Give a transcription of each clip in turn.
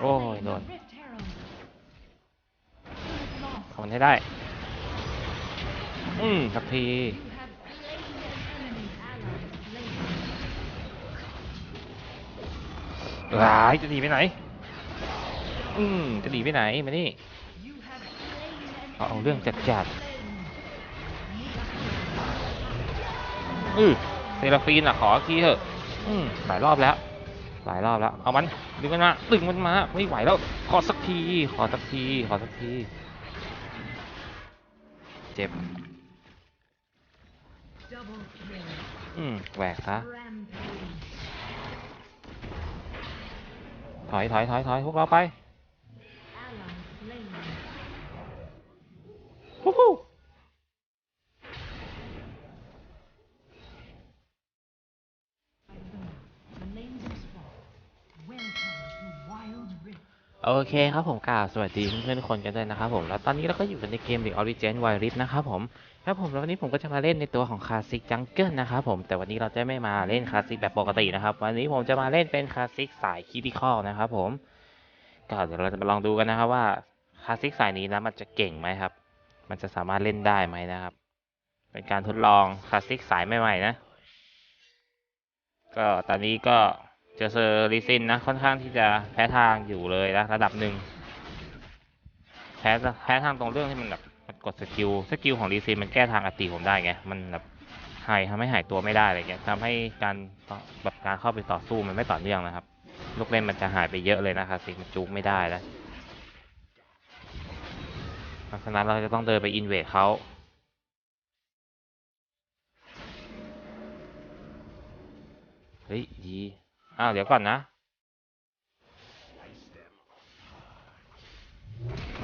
โอ้ยโดน Rift Herald. Unit lost. ทำมันให้ได้ อืมสักทีร้ายจะหนีไปไหน อืมจะหนีไปไหนมานี่เอาเรื่องจัดจัดอือเซราฟีนอะขอทีเถอะ อืมหลายรอบแล้ว หลายรอบแล้ว เอามัน ดึงมันมา ดึงมันมา ไม่ไหวแล้ว ขอสักที ขอสักที ขอสักที เจ็บ Double kill. อืมแหวกซะ Rampage. ถอยถอยถอยถอยพวกเราไป Ally slain. ฮู้ฮู้ The names of spot. Welcome to Wild Rift. โอเคครับผมกล่าวสวัสดีเพื่อนๆคนกันด้วยนะครับผมแล้วตอนนี้เราก็อยู่ในเกม The Origin Wild Rift นะครับผมครับผมแล้ววันนี้ผมก็จะมาเล่นในตัวของคลาสสิกจังเกิลนะครับผมแต่วันนี้เราจะไม่มาเล่นคลาสสิกแบบปกตินะครับ วันนี้ผมจะมาเล่นเป็นคลาสสิกสายคิติคอลนะครับผมก็เดี๋ยวเราจะมาลองดูกันนะครับว่าคลาสสิกสายนี้นะมันจะเก่งไหมครับ มันจะสามารถเล่นได้ไหมนะครับ เป็นการทดลองคลาสสิกสายใหม่ๆนะ ก็ตอนนี้ก็ เจอเซอร์ลิซินนะค่อนข้างที่จะแพ้ทางอยู่เลยนะระดับหนึ่งแพ้แพ้ทางตรงเรื่องที่มันแบบกดสกิลสกิลของรีซินมันแก้ทางอติผมได้ไงมันแบบหายทำให้หายตัวไม่ได้อะไรเงี้ยทำให้การแบบการเข้าไปต่อสู้มันไม่ต่อเนื่องนะครับ ลูกเล่นมันจะหายไปเยอะเลยนะครับสิมันจูงไม่ได้แล้วเพราะฉะนั้นเราจะต้องเดินไปอินเวดเขาเฮ้ยดี อ้าวเดี๋ยวก่อนนะ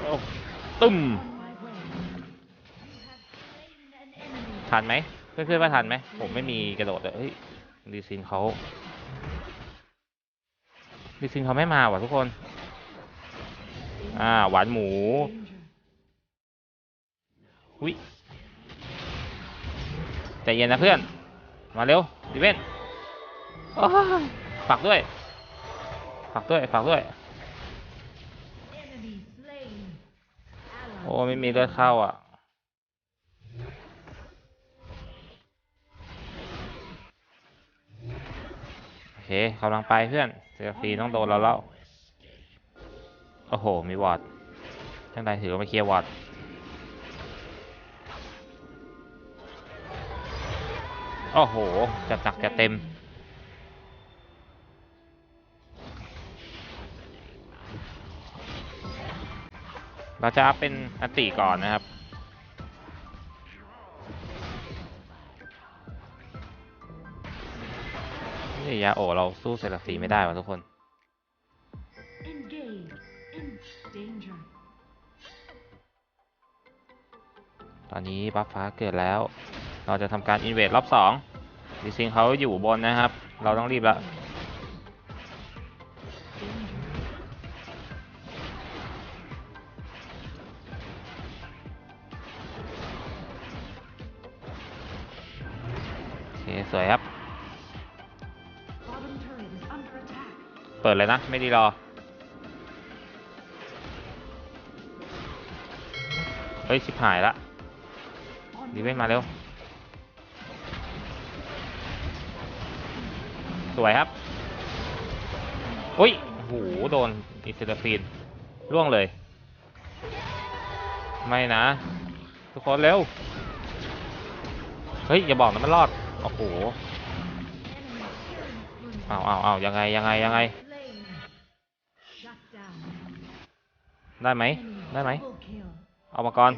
โอ้ตึ้ม ทันไหมเพื่อนๆว่าทันไหม ผมไม่มีกระโดดเลยเฮ้ยดีซินเขาดีซินเขาไม่มาว่ะทุกคน อ่า หวานหมู Danger. วิใจเย็นนะเพื่อน มาเร็วดิเวนอ้ย ฝากด้วย ฝากด้วย ฝากด้วย โอ้ไม่มีเลือดเข้าอะ โอเคกำลังไปเพื่อนเซลฟีต้องโดนเราแล้ว โอ้โห มีวอร์ดช่างใดถือมาเคลียร์วอร์ดโอ้โห จัดหนักจัดเต็ม เราจะอัพเป็นอันติก่อนนะครับ นี่ยาโอเราสู้เซราฟีไม่ได้ว่ะทุกคนตอนนี้บัฟฟ้าเกิดแล้ว เราจะทำการอินเวดรอบสองดิซิงเขาอยู่บนนะครับ เราต้องรีบละ สวยครับ Bottom turret is under attack. เปิดเลยนะ ไม่ดีรอ เฮ้ย ชิบหายละ On ดี my เว้นมา way. เร็ว สวยครับ อุ้ยโอ้โหโดนอิสราฟีนร่วงเลย ไม่นะ ทุกคนเร็ว เฮ้ย อย่าบอกนะมันรอด โอ้โหเอาเอาเอายังไงยังไงยังไง ได้ไหมได้ไหมเอามาก่อน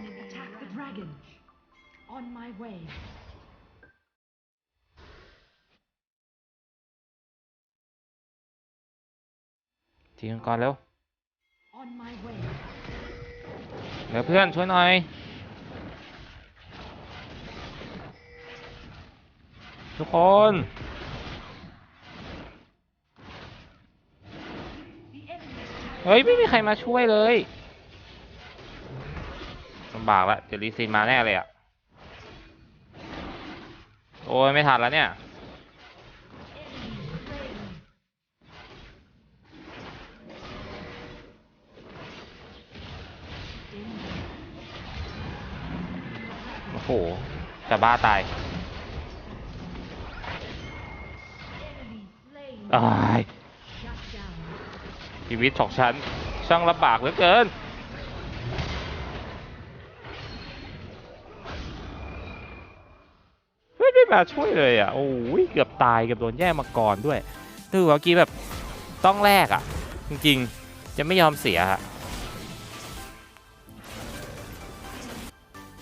ทีมก่อนเร็วเดี๋ยวเพื่อนช่วยหน่อย ทุกคน เฮ้ย ไม่มีใครมาช่วยเลยลำบากละเดี๋ยวลีซินมาแน่เลยอะโอ้ยไม่ทันแล้วเนี่ย โอ้โหจะบ้าตาย อายชีวิตของฉันช่างลำบากเหลือเกินเฮ้ยไม่มาช่วยเลยอะ โอ้ยเกือบตายเกือบโดนแย่งมาก่อนด้วยคือเมื่อกี้แบบต้องแลกอะ จริงๆ จะไม่ยอมเสียอะ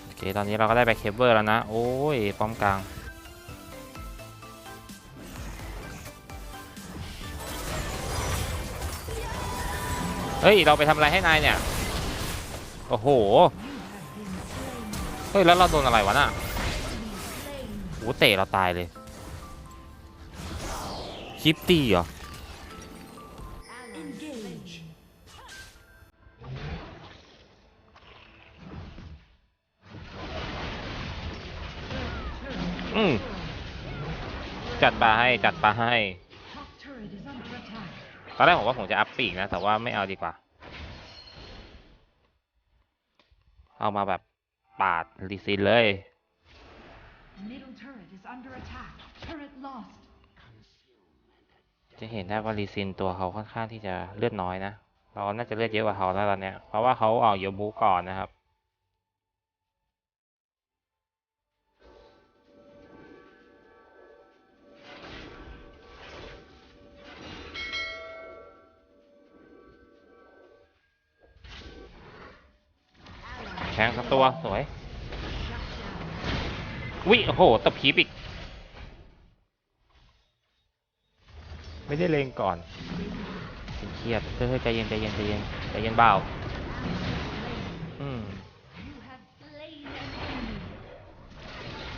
โอเค ตอนนี้เราก็ได้ไปเคเบิลแล้วนะ โอ้ย ป้อมกลาง เฮ้ย เราไปทำอะไรให้นายเนี่ย โอ้โห เฮ้ย แล้วเราโดนอะไรวะน่ะโอ้เตะเราตายเลยคลิปตีเหรอ อืมจัดปลาให้ จัดปลาให้ อนแรกผมว่าผมจะอัพปีกนะ แต่ว่าไม่เอาดีกว่า เอามาแบบปาดรีซินเลย Middle turret is under attack. Turret lost. จะเห็นได้ว่ารีซินตัวเขาค่อนข้างที่จะเลือดน้อยนะ เราน่าจะเลือดเยอะกว่าเขาแล้วตอนเนี้ยเพราะว่าเขาออกโยบูก่อนนะครับ งสักตัว สวยวิโอ้โหตบผีบอีก ไม่ได้เลงก่อนเป็นเครียดเฮ้ยๆใจเย็นใจเย็นใจเย็นใจเย็นเบาอืม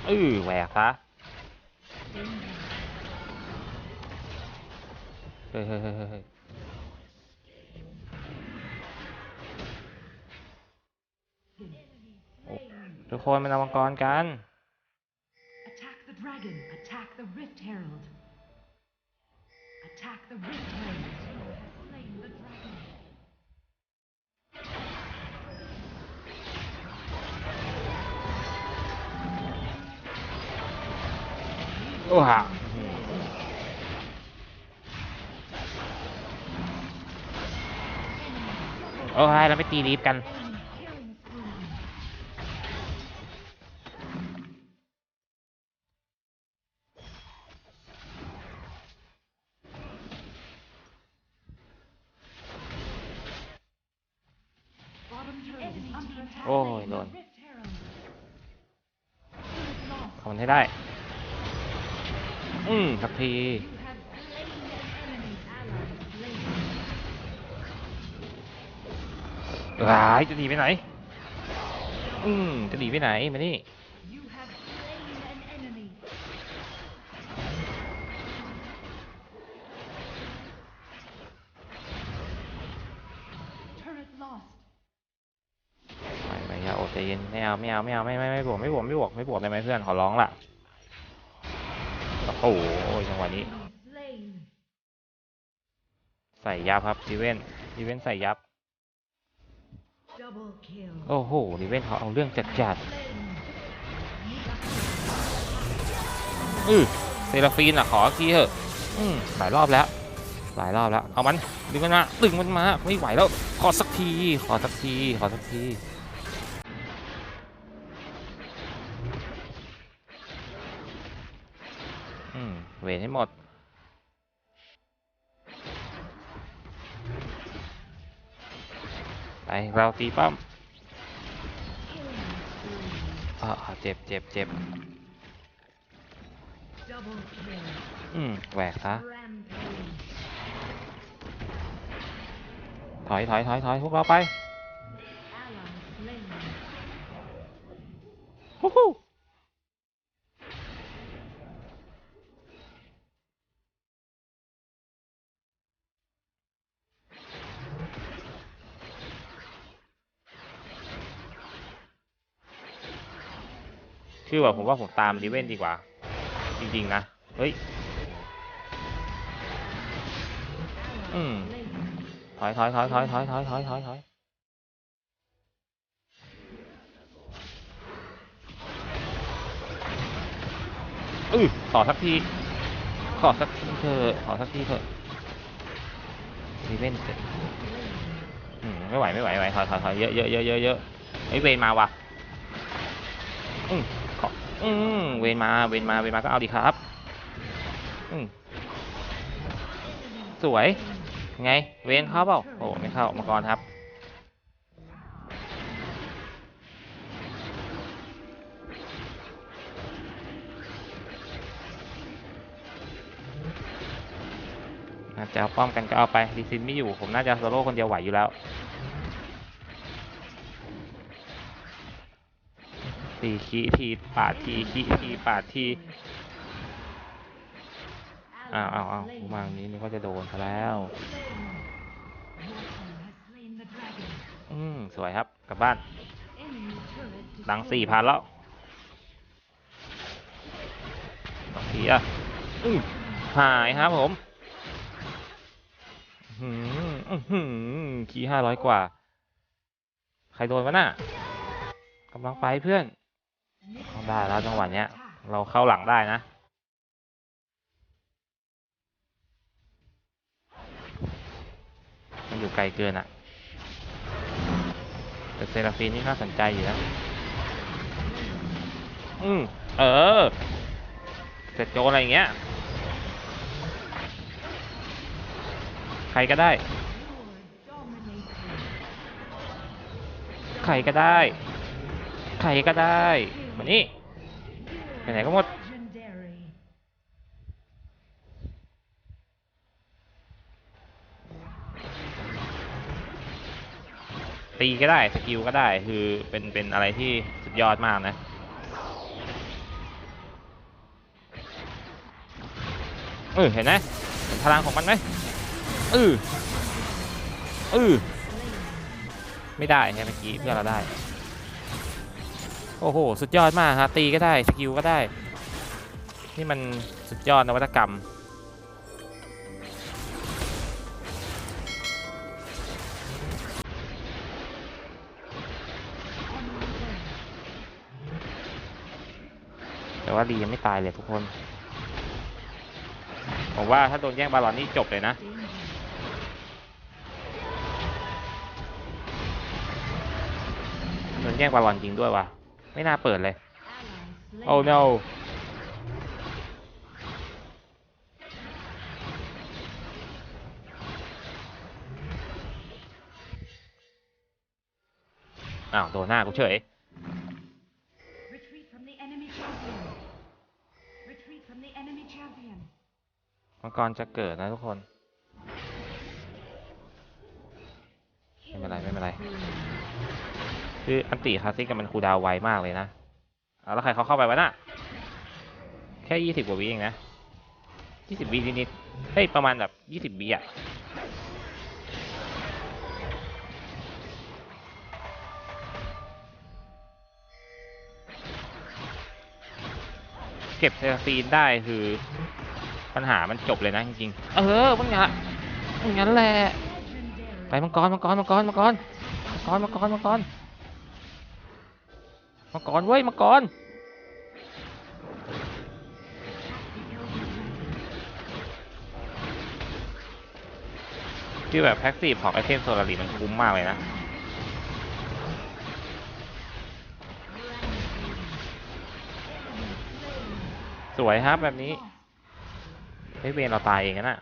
เออแหวกซะเฮ้ยเฮ้ยเฮ้ยเฮ้ยเฮ้ย Enemy Oh. slain. ทุกคนมาเอามังกรกัน Attack the dragon. Attack the Rift Herald. Attack the Rift Herald. You have slain the dragon. โอ้ฮะโอ้ยเราไปตีลีฟกัน Enemy killing spree. โอ้ยโดน Rift Herald. Turret lost. ทำมัน ให้ได้ อืมครับทีร้ายจะหนีไปไหน อืมจะหนีไปไหนมานี่ You have slain an enemy. Turret lost. ไม่ไม่อย่าอด ใจเย็นไม่เอาไม่เอาไม่เอาไม่ไม่ไม่บวกไม่บวกไม่บวกไม่บวกได้ไหมเพื่อนขอร้องละโอ้โหจังหวะนี้ ใส่ยับครับดีเวนดีเวนใส่ยับ โอ้โหดีเวนเขาเอาเรื่องจัดจัดอือเซราฟีนอะขอทีเถอะ อืมหลายรอบแล้ว หลายรอบแล้ว เอามันดึงมันมาดึงมันมา ไม่ไหวแล้ว ขอสักที ขอสักที ขอสักที อื มเวทให้หมด ไป เราตีป้อม Killing spree. อ่าเจ็บเจ็บเจ็บ Double kill. อืมแหวกซะ Rampage. ถอยถอยถอยถอยพวกเราไป Ally slain. ฮู้ ฮู้คือแบบผมว่าผมตามดิเว่นดีกว่า จริง ๆ นะ เฮ้ย อืมถอยถอยถอยถอยถอยถอยถอยถอยถอยอือขอสักที ขอสักทีเถอะขอสักทีเถอะรีเล่นเสร็จอืมไม่ไหวไม่ไหวไม่ไหวถอยถอยถอยเยอะเยอะเยอะเยอะเยอะไอเวนมาว่ะ อืมเวนมาเวนมาเวนมาก็เอาดีครับอืมสวย ไง เวนเข้าเปล่าโอ้ไม่เข้ามังกรครับจจะเอาป้อมกันก็เอาไปดีซินไม่อยู่ ผมน่าจะโซโล่คนเดียวไหวอยู่แล้ว ตีขีทีปาดทีขีทีปาดทีอ้าวอ้าวอ้าวมวางนี้นี่ก็จะโดนซะแล้ว อืมสวยครับ กลับบ้านดังสี่พันแล้วสองทีอะอืมหายครับผมอื้อหืออื้อหือคีห้าร้อยกว่า ใครโดนวะน่ะกำลังไปเพื่อน เอาได้แล้วจังหวะเนี้ย เราเข้าหลังได้นะ มันอยู่ไกลเกินอะ แต่เซราฟีนนี่น่าสนใจอยู่นะ อืมเออ เสร็จโจรอะไรอย่างเงี้ย ใครก็ได้ You're dominating. ใครก็ได้ ใครก็ได้ มานี่ไปไหนก็หมดตีก็ได้สกิลก็ได้คือเป็นเป็นอะไรที่สุดยอดมากนะเออเห็นไหมพลังของมันไหมเออเออไม่ได้ใช่เมื่อกี้เพื่อเราได้ โอ้โห สุดยอดมากฮะตีก็ได้สกิลก็ได้ นี่มันสุดยอดนวัตกรรม แต่ว่าดียังไม่ตายเลยทุกคน ผมว่าถ้าโดนแย่งบาลอนนี่จบเลยนะโดนแย่งบาลอนจริงด้วยว่ะ ไม่น่าเปิดเลย Ally slain. Oh no อ้าวโดนหน้ากูเฉย Retreat from the enemy champion. Retreat from the enemy champion. มังกรจะเกิดนะทุกคน ไม่เป็นไร ไม่เป็นไร คืออันติคลาสสิกกับมันคูลดาวน์ไวมากเลยนะเอาแล้วใครเขาเข้าไปวะน่ะ แค่ยี่สิบกว่าวิเองนะยี่สิบวินิดๆเฮ้ยประมาณแบบยี่สิบวิอะเก็บเซราฟีนได้คือปัญหามันจบเลยนะจริงๆ เออมึงอย่ามึงงั้นแหละ Legendary. ไปมังกรมังกรมังกรมังกรมัง กรมังกรมังกรมังกรเว้ยมังกรที่แบบแพ็กซีฟของไอเทมโซลารีมันคุ้มมากเลยนะสวยครับแบบนี้เฮ้ยเวนเราตายเองนะน่ะ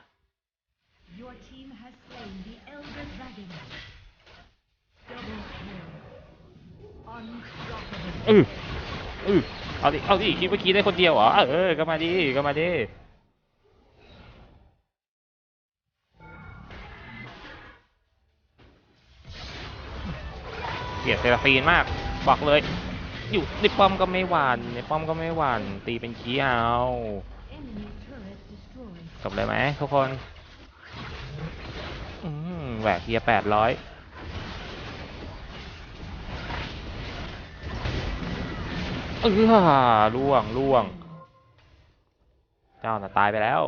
Your team has slain the elder dragon. Double kill. Unstoppable. อืออเอาดิ เอาดิ คิดว่าคิดได้คนเดียวเหรอ เออ ก็มาดิ ก็มาดิ เกลียดเซราฟีนมาก บอกเลย อยู่ในป้อมก็ไม่หวานในป้อมก็ไม่หวานตีเป็นขี้เอาจบเลยไหมทุกคนอืมแหวกเทียแปดร้อย เออล่วงล่วง เจ้าน่ะตายไปแล้ว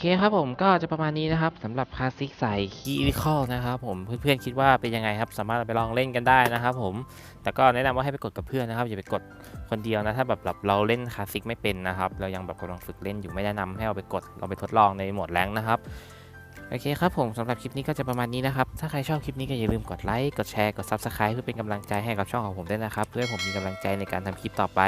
เคครับผมก็จะประมาณนี้นะครับสำหรับคลาสสิกใส่คีริคอลนะครับผมเพื่อนๆคิดว่าเป็นยังไงครับ สามารถไปลองเล่นกันได้นะครับผมแต่ก็แนะนำว่าให้ไปกดกับเพื่อนนะครับอย่าไปกดคนเดียวนะถ้าแบบแบบเราเล่นคลาสสิกไม่เป็นนะครับ เรายังแบบกำลังฝึกเล่นอยู่ไม่แนะนำให้เอาไปกดเราไปทดลองในโหมดแรงนะครับ โอเคครับผมสำหรับคลิปนี้ก็จะประมาณนี้นะครับ ถ้าใครชอบคลิปนี้ก็อย่าลืมกดไลค์ กดแชร์ กด Subscribe เพื่อเป็นกำลังใจให้กับช่องของผมด้วยนะครับ เพื่อให้ผมมีกำลังใจในการทำคลิปต่อไป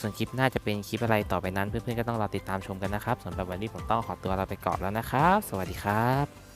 ส่วนคลิปหน้าจะเป็นคลิปอะไรต่อไปนั้น เพื่อนๆก็ต้องรอติดตามชมกันนะครับสำหรับวันนี้ผมต้องขอตัวลาไปก่อนแล้วนะครับ สวัสดีครับ